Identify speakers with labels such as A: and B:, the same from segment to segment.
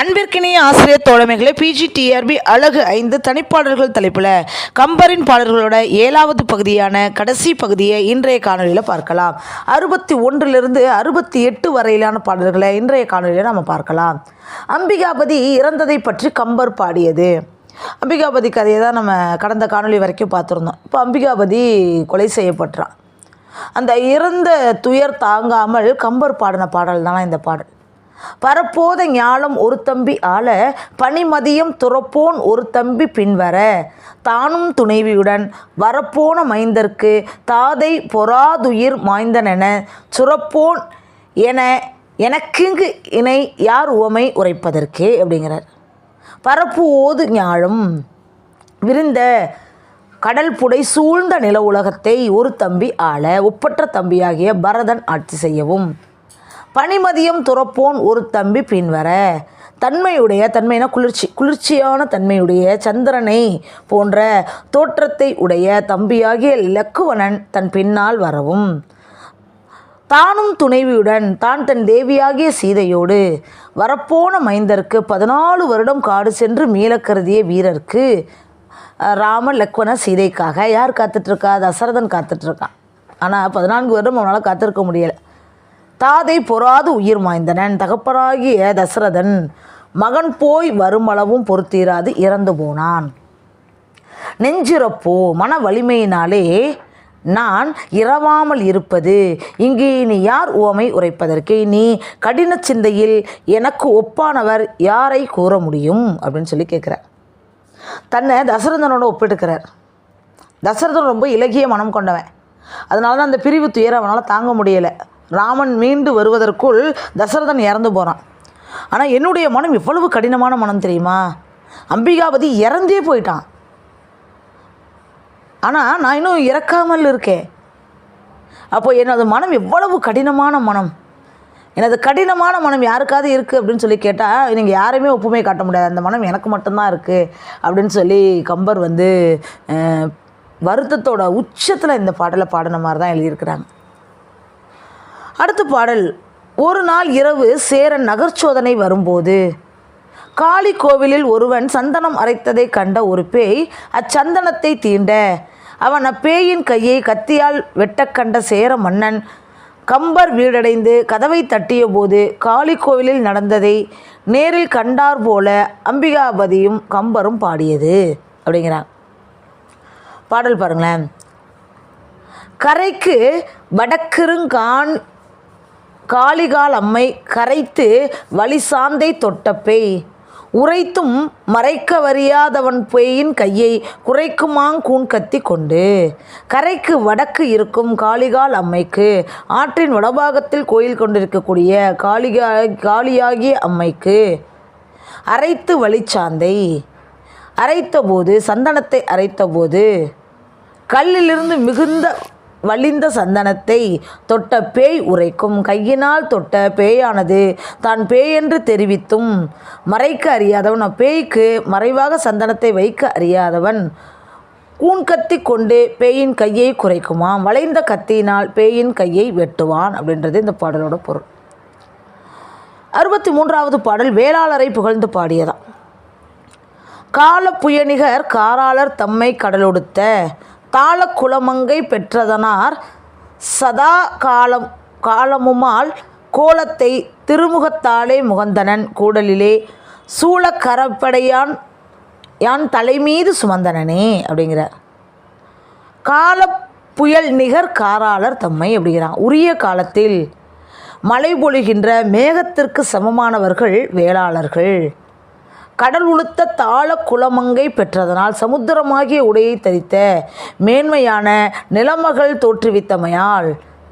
A: அன்பிற்கினிய ஆசிரியர் தோழமைகளை பிஜிடிஆர்பி அழகு ஐந்து தனிப்பாடல்கள் தலைப்பில் கம்பரின் பாடல்களோட ஏழாவது பகுதியான கடைசி பகுதியை இன்றைய காணொலியில் பார்க்கலாம். அறுபத்தி ஒன்றிலிருந்து அறுபத்தி எட்டு வரையிலான பாடல்களை இன்றைய காணொலியில் நம்ம பார்க்கலாம். அம்பிகாபதி இறந்ததை பற்றி கம்பர் பாடியது. அம்பிகாபதி கதையை தான் நம்ம கடந்த காணொளி வரைக்கும் பார்த்துருந்தோம். இப்போ அம்பிகாபதி கொலை செய்யப்பட்டான் அந்த இறந்த துயர் தாங்காமல் கம்பர் பாடின பாடல் தானே இந்த பாடல்? பரப்போத ஞாலம் ஒரு தம்பி ஆள பனிமதியம் துறப்போன் ஒரு தம்பி பின்வர. தானும் துணைவியுடன் வரப்போன மைந்தர்க்கு தாதை பொறாதுயிர் மாய்ந்தனென சுரப்போன் என எனக்குங்கு இணை யார் உவமை உரைப்பதற்கே அப்படிங்கிறார். பரப்பு ஓது ஞாழும் விரிந்த கடல் புடை சூழ்ந்த நில உலகத்தை ஒரு தம்பி ஆள ஒப்பற்ற தம்பியாகிய பரதன் ஆட்சி செய்யவும். பனிமதியம் துறப்போன் ஒரு தம்பி பின்வர. தன்மையுடைய தன்மைனா குளிர்ச்சி குளிர்ச்சியான தன்மையுடைய சந்திரனை போன்ற தோற்றத்தை உடைய தம்பியாகிய லக்குவனன் தன் பின்னால் வரவும். தானும் துணைவியுடன் தான் தன் தேவியாகிய சீதையோடு வரப்போன மைந்தருக்கு பதினாலு வருடம் காடு சென்று மீள கருதிய வீரருக்கு ராம லக்வன சீதைக்காக யார் காத்துட்ருக்கா தசரதன் காத்துட்ருக்கான் ஆனால் பதினான்கு வருடம் அவனால் காத்திருக்க முடியலை. தாதை பொறாது உயிர் மாய்ந்தனன். தகப்பனாகிய தசரதன் மகன் போய் வருமளவும் பொறுத்தீராது இறந்து போனான். நெஞ்சிறப்போ மன வலிமையினாலே நான் இரவாமல் இருப்பது. இங்கே நீ யார் உவமை உரைப்பதற்கே? நீ கடின சிந்தையில் எனக்கு ஒப்பானவர் யாரை கூற முடியும்? அப்படின்னு சொல்லி கேட்குறார். தன்னை தசரதனோட ஒப்பிட்டுக்கிறார். தசரதன் ரொம்ப இலகிய மனம் கொண்டவன். அதனால தான் அந்த பிரிவு துயரம் அவனால் தாங்க முடியலை. ராமன் மீண்டு வருவதற்குள் தசரதன் இறந்து போகிறான் ஆனால் என்னுடைய மனம் எவ்வளவு கடினமான மனம் தெரியுமா? அம்பிகாபதி இறந்தே போயிட்டான். ஆனால் நான் இன்னும் இறக்காமல் இருக்கேன். அப்போ எனது மனம் எவ்வளவு கடினமான மனம். எனது கடினமான மனம் யாருக்காவது இருக்குது அப்படின்னு சொல்லி கேட்டால் நீங்கள் யாரையுமே ஒப்புமை காட்ட முடியாது. அந்த மனம் எனக்கு மட்டும்தான் இருக்குது அப்படின்னு சொல்லி கம்பர் வந்து வருத்தத்தோட உச்சத்தில் இந்த பாடலை பாடின மாதிரி தான் எழுதியிருக்கிறாங்க. அடுத்த பாடல். ஒரு நாள் இரவு சேரன் நகர்ச்சோதனை வரும்போது. காளி கோவிலில் ஒருவன் சந்தனம் அரைத்ததை கண்ட ஒரு பேய் அச்சந்தனத்தை தீண்ட. அவன் அப்பேயின் கையை கத்தியால் வெட்டக்கண்ட சேர மன்னன் கம்பர் வீடடைந்து கதவை தட்டிய போது காளி கோவிலில் நடந்ததை நேரில் கண்டார் போல அம்பிகாபதியும் கம்பரும் பாடியது அப்படிங்கிறான் பாடல் பாருங்களேன். கரைக்கு வடக்கிருங்கான் காளிகால் அம்மை கரைத்து வழி சாந்தை தொட்ட பேய். உரைத்தும் மறைக்க வறியாதவன் பேயின் கையை குறைக்குமாங் கூன் கத்தி கொண்டு. கரைக்கு வடக்கு இருக்கும் காளிகால் அம்மைக்கு ஆற்றின் வடபாகத்தில் கோயில் கொண்டிருக்கக்கூடிய காளிகா காளியாகிய அம்மைக்கு அரைத்து வழிச்சாந்தை அரைத்தபோது சந்தனத்தை அரைத்தபோது கல்லிலிருந்து மிகுந்த வலிந்த சந்தனத்தை தொட்ட பேய் உரைக்கும். கையினால் தொட்ட பேயானது தான் பேயென்று தெரிவித்தும். மறைக்க அறியாதவன் அப்பேய்க்கு மறைவாக சந்தனத்தை வைக்க அறியாதவன். கூன் கத்தி கொண்டு பேயின் கையை குறைக்குமாம். வளைந்த கத்தியினால் பேயின் கையை வெட்டுவான் அப்படின்றது இந்த பாடலோட பொருள். அறுபத்தி மூன்றாவது பாடல் வேளாளரை புகழ்ந்து பாடியதான் கால புயணிகர் காராளர் தம்மை கடலொடுத்த தாள குலமங்கை பெற்றதனார் சதா காலம் காலமுமால் கோலத்தை திருமுகத்தாலே முகந்தனன். கூடலிலே சூழ கரப்படையான் யான் தலைமீது சுமந்தனனே அப்படிங்கிறார். கால புயல் நிகர் காராளர் தம்மை அப்படிங்கிறான். உரிய காலத்தில் மழை பொழிகின்ற மேகத்திற்கு சமமானவர்கள் வேளாளர்கள். கடல் உளுத்த தாள குலமங்கை பெற்றதனால் சமுத்திரமாகிய உடையை தரித்த மேன்மையான நிலமகள் தோற்றுவித்தமையால்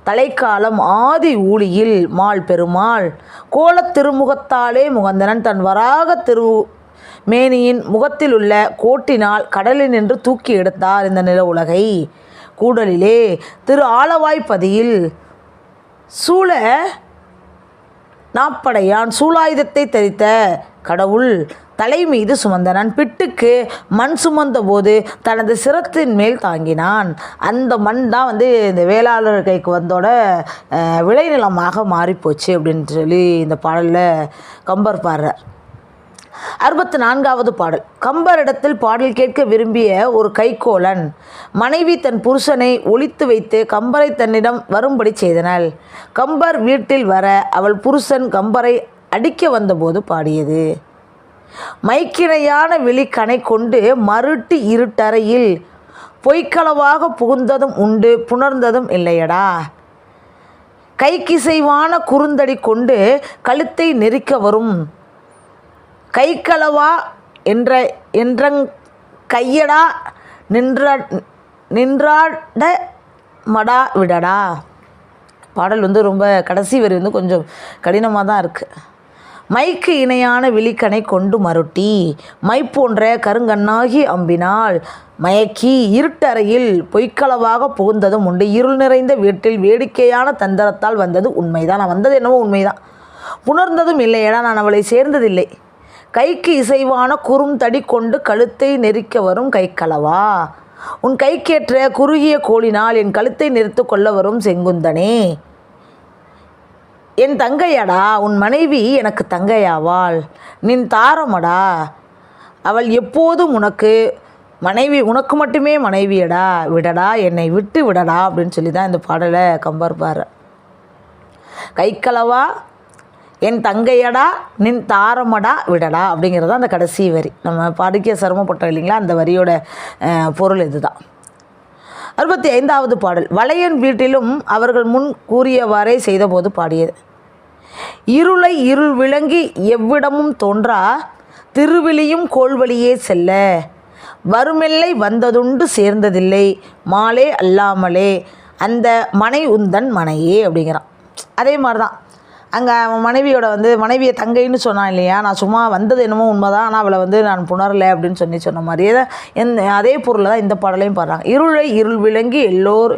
A: தலைக்காலம் ஆதி ஊழியில் மால் பெருமாள் கோலத் திருமுகத்தாலே முகந்தனன் தன் வராக திரு மேனியின் முகத்தில் உள்ள கோட்டினால் கடலில் நின்று தூக்கி எடுத்தார் இந்த நில உலகை. கூடலிலே திரு ஆலவாய்ப்பதியில் சூழ நாப்படையான் சூலாயுதத்தை தரித்த கடவுள் தலை மீது சுமந்தனன் பிட்டுக்கு மண் சுமந்த போது தனது சிரத்தின் மேல் தாங்கினான். அந்த மண் தான் வந்து இந்த வேளாளர் கைக்கு வந்தோட விளைநிலமாக மாறிப்போச்சு அப்படின்னு சொல்லி இந்த பாடலில் கம்பர் பாடுறார். அறுபத்தி நான்காவது பாடல். கம்பரிடத்தில் பாடல் கேட்க விரும்பிய ஒரு கைக்கோளன் மனைவி தன் புருஷனை ஒழித்து வைத்து கம்பரை தன்னிடம் வரும்படி செய்தனள். கம்பர் வீட்டில் வர அவள் புருஷன் கம்பரை அடிக்க வந்தபோது பாடியது. மைக்கிணையான விழிக்கணை கொண்டு மருட்டு இருட்டறையில் பொய்க்களவாக புகுந்ததும் உண்டு புணர்ந்ததும் இல்லையடா. கைக்கிசைவான குறுந்தடி கொண்டு கழுத்தை நெரிக்க வரும். கைக்களவா என்ற என்றங் கையடா நின்ற நின்றாட மடா விடடா. பாடல் வந்து ரொம்ப கடைசி வரி வந்து கொஞ்சம் கடினமாக தான் இருக்குது மைக்கு இணையான விழிக்கணை கொண்டு மருட்டி. மை போன்ற கருங்கண்ணாகி அம்பினால் மயக்கி இருட்டறையில் பொய்க்களவாக புகுந்ததும் உண்டு. இருள் நிறைந்த வீட்டில் வேடிக்கையான தந்திரத்தால் வந்தது உண்மைதான். நான் வந்தது என்னவோ உண்மைதான். உணர்ந்ததும் இல்லையடா நான் அவளை சேர்ந்ததில்லை. கைக்கு இசைவான குறுந்தடி கொண்டு கழுத்தை நெரிக்க வரும் கைக்களவா உன் கைக்கேற்ற குறுகிய கோலினால் என் கழுத்தை நெரித்து கொள்ள வரும் செங்குந்தனே. என் தங்கையடா உன் மனைவி எனக்கு தங்கையாவாள். நின் தாரமடா அவள் எப்போதும் உனக்கு மனைவி உனக்கு மட்டுமே மனைவியடா. விடடா என்னை விட்டு விடடா அப்படின்னு சொல்லி தான் இந்த பாடலை கம்பர் பாரு கைக்களவா என் தங்கையடா நின் தாரமடா விடடா அப்படிங்கிறது தான் அந்த கடைசி வரி. நம்ம படிக்க சிரமப்பட்டோம் இல்லைங்களா? அந்த வரியோட பொருள் இதுதான். அறுபத்தி ஐந்தாவது பாடல். வளையன் வீட்டிலும் அவர்கள் முன் கூறியவாறே செய்தபோது பாடியது. இருளை இருள் விளங்கி எவ்விடமும் தோன்றா திருவிழியும் கோள்வழியே செல்ல. வருமெல்லை வந்ததுண்டு சேர்ந்ததில்லை மாலே அல்லாமலே. அந்த மனை உந்தன் மனையே அப்படிங்கிறான். அதே மாதிரி தான் அங்கே அவன் மனைவியோட வந்து மனைவியை தங்கைன்னு சொன்னான் இல்லையா? நான் சும்மா வந்தது என்னமோ உண்மைதான். ஆனால் அவளை வந்து நான் புணரலை அப்படின்னு சொல்லி சொன்ன மாதிரியே தான் எந்த அதே பொருளை தான் இந்த பாடலையும் பாடுறாங்க. இருளை இருள் விளங்கி எல்லோர்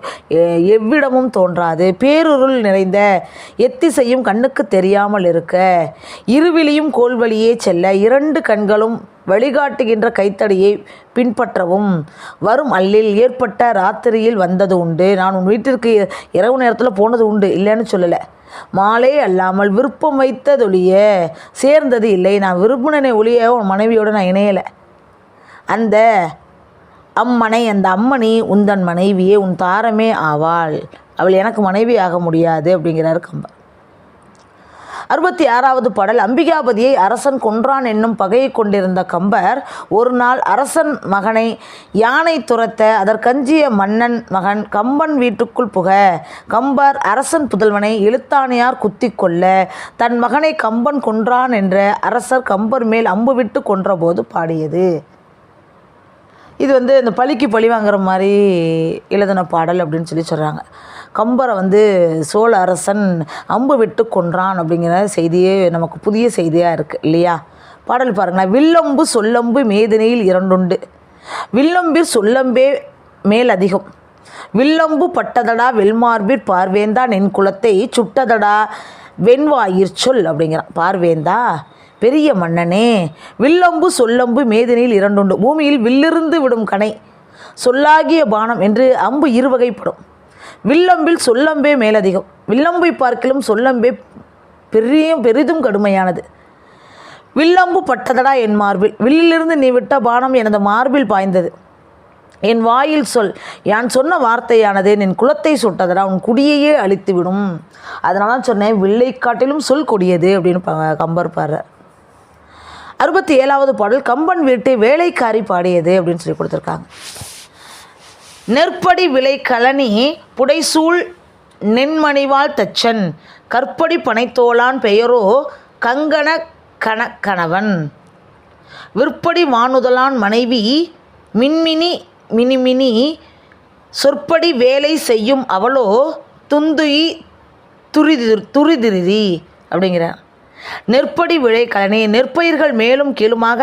A: எவ்விடமும் தோன்றாது. பேருருள் நிறைந்த எத்திசையும் கண்ணுக்கு தெரியாமல் இருக்க. இருவிலியும் கோல்வழியே செல்ல. இரண்டு கண்களும் வழிகாட்டுகின்ற கைத்தடியை பின்பற்றவும். வரும் அல்லில் ஏற்பட்ட ராத்திரியில் வந்தது உண்டு. நான் உன் வீட்டிற்கு இரவு நேரத்தில் போனது உண்டு. இல்லைன்னு சொல்லலை. மாலை அல்லாமல் விருப்பம் வைத்ததொழிய சேர்ந்தது இல்லை. நான் விரும்பினனை ஒழிய உன் மனைவியோடு நான் இணையலை. அந்த அம்மனை அந்த அம்மணி உந்தன் மனைவியே உன் தாரமே ஆவாள். அவள் எனக்கு மனைவி ஆக முடியாது அப்படிங்கிறாரு கம்பர் அறுபத்தி ஆறாவது பாடல் அம்பிகாபதியை அரசன் கொன்றான் என்னும் பகையை கொண்டிருந்த கம்பர் ஒரு நாள் அரசன் மகனை யானை துரத்த அதற்கஞ்சிய மன்னன் மகன் கம்பன் வீட்டுக்குள் புக கம்பர் அரசன் புதல்வனை எழுத்தானியார் குத்தி கொள்ள தன் மகனை கம்பன் கொன்றான் என்ற அரசர் கம்பர் மேல் அம்பு விட்டு கொன்றபோது பாடியது. இது வந்து இந்த பழிக்கு பழி வாங்குற மாதிரி எழுதின பாடல் அப்படின்னு சொல்லி சொல்கிறாங்க கம்பரை வந்து சோழ அரசன் அம்பு விட்டு கொன்றான் அப்படிங்கிற செய்தியே நமக்கு புதிய செய்தியாக இருக்குது இல்லையா? பாடல் பாருங்களேன் வில்லம்பு சொல்லம்பு மேதினையில் இரண்டுண்டு. வில்லம்பு சொல்லம்பே மேல் அதிகம். வில்லம்பு பட்டதடா வெல்மார்பிற் பார்வேந்தா நின் குலத்தை சுட்டதடா வெண்வாயிற் சொல் அப்படிங்கிறான். பார்வேந்தா பெரிய மன்னனே வில்லம்பு சொல்லம்பு மேதினியில் இரண்டுண்டு. பூமியில் வில்லிருந்து விடும் கணை சொல்லாகிய பானம் என்று அம்பு இருவகைப்படும். வில்லம்பில் சொல்லம்பே மேலதிகம். வில்லம்பை பார்க்கிலும் சொல்லம்பே பெரிய பெரிதும் கடுமையானது. வில்லம்பு பட்டதடா என் மார்பில். வில்லிலிருந்து நீ விட்ட பானம் எனது மார்பில் பாய்ந்தது. என் வாயில் சொல் யான் சொன்ன வார்த்தையானது நின் குலத்தை சுட்டதடா உன் குடியையே அழித்து விடும் அதனால தான் சொன்னேன் வில்லை காட்டிலும் சொல் கொடியது அப்படின்னு ப- கம்பர் பாடுறார். அறுபத்தி ஏழாவது பாடல் கம்பன் வீட்டு வேலைக்காரி பாடியது அப்படின்னு சொல்லி கொடுத்துருக்காங்க. நெற்படி விலை கழனி புடைசூழ் நென்மணிவாள் தச்சன் கற்படி பனைத்தோளான் பெயரோ கங்கண கண கணவன். விற்படி வானுதலான் மனைவி மின்மினி மினிமினி சொற்படி வேலை செய்யும் அவளோ துந்துயி துரிதிர் துரிதிருதி அப்படிங்கிறார். நெற்படி விளை நெற்பயிர்கள் மேலும் கீழுமாக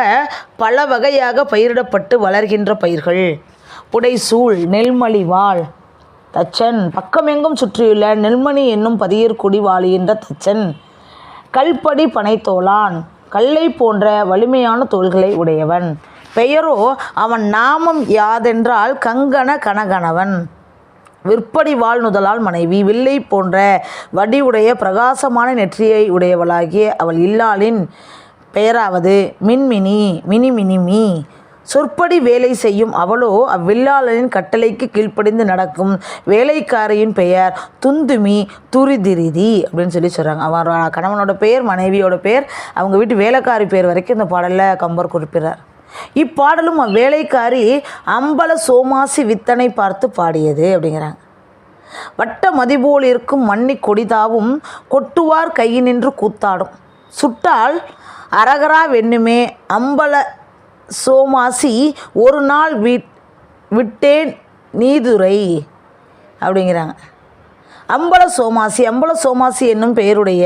A: பல வகையாக பயிரிடப்பட்டு வளர்கின்ற பயிர்கள். புடைசூழ் நெல்மலி வாழ் தச்சன். பக்கமெங்கும் சுற்றியுள்ள நெல்மணி என்னும் பதியர் குடி வாழுகின்ற தச்சன். கல்படி பனைத்தோளான் கல்லை போன்ற வலிமையான தோள்களை உடையவன். பெயரோ அவன் நாமம் யாதென்றால் கங்கண கனகணவன் விற்படி வாழ்நுதலால் மனைவி வில்லை போன்ற வடிவுடைய பிரகாசமான நெற்றியை உடையவளாகிய அவள் இல்லாளின் பெயராவது மின்மினி மினி மினிமி சொற்படி வேலை செய்யும் அவளோ அவ்வில்லாளனின் கட்டளைக்கு கீழ்ப்படிந்து நடக்கும் வேலைக்காரியின் பெயர் துந்துமி துரிதிரிதி அப்படின்னு சொல்லி சொல்கிறாங்க அவரோட கணவனோட பெயர் மனைவியோட பெயர் அவங்க வீட்டு வேலைக்காரி பேர் வரைக்கும் இந்த பாடலில் கம்பர் குறிப்பிடுறார். இப்பாடலும் அவ்வேலைக்காரி அம்பல சோமாசி வித்தனை பார்த்து பாடியது அப்படிங்கிறாங்க. வட்ட மதிபோல் இருக்கும் மண்ணி கொடிதாவும் கொட்டுவார் கையினின்று கூத்தாடும். சுட்டால் அரகரா வெண்ணுமே அம்பல சோமாசி ஒரு நாள் விட் விட்டேன் நீதுரை அப்படிங்கிறாங்க. அம்பல சோமாசி அம்பல சோமாசி என்னும் பெயருடைய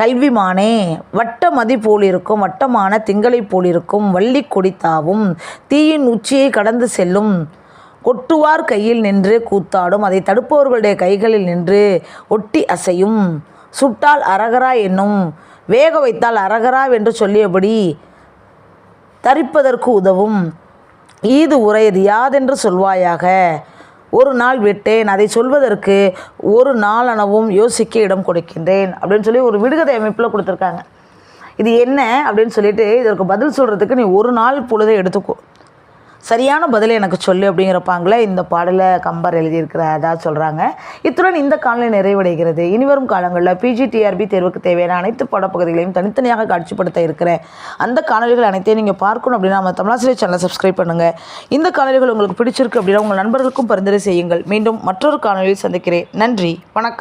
A: கல்விமானே வட்ட மதி வட்டமான திங்களை போலிருக்கும் வள்ளி கொடித்தாவும் தீயின் உச்சியை கடந்து செல்லும். கொட்டுவார் கையில் நின்று கூத்தாடும் அதை தடுப்பவர்களுடைய கைகளில் நின்று ஒட்டி அசையும். சுட்டால் அரகரா என்னும் வேக வைத்தால் அரகரா என்று சொல்லியபடி தரிப்பதற்கு உதவும். ஈது உரையது யாதென்று சொல்வாயாக? ஒரு நாள் விட்டேன் அதை சொல்வதற்கு ஒரு நாளனவும் யோசிக்க இடம் கொடுக்கின்றேன் அப்படின்னு சொல்லி ஒரு விடுகதை அமைப்பில் கொடுத்துருக்காங்க. இது என்ன அப்படின்னு சொல்லிட்டு இதற்கு பதில் சொல்கிறதுக்கு நீ ஒரு நாள் பொழுதை எடுத்துக்கோ. சரியான பதிலை எனக்கு சொல்லு அப்படிங்கிறப்பாங்களே இந்த பாடலை கம்பர் எழுதியிருக்கிறதா சொல்கிறாங்க இத்துடன் இந்த காலநிலை நிறைவடைகிறது. இனிவரும் காலங்களில் பிஜிடிஆர்பி தேர்வுக்கு தேவையான அனைத்து பாடப்பகுதிகளையும் தனித்தனியாக காட்சிப்படுத்த இருக்கிறேன் அந்த காணொலிகள் அனைத்தையும் நீங்கள் பார்க்கணும் அப்படின்னா நம்ம தமிழாசிரியர் சேனலை சப்ஸ்கிரைப் பண்ணுங்கள் இந்த காணொலிகள் உங்களுக்கு பிடிச்சிருக்கு அப்படின்னா உங்கள் நண்பர்களுக்கும் பரிந்துரை செய்யுங்கள். மீண்டும் மற்றொரு காணொலியில் சந்திக்கிறேன். நன்றி. வணக்கம்.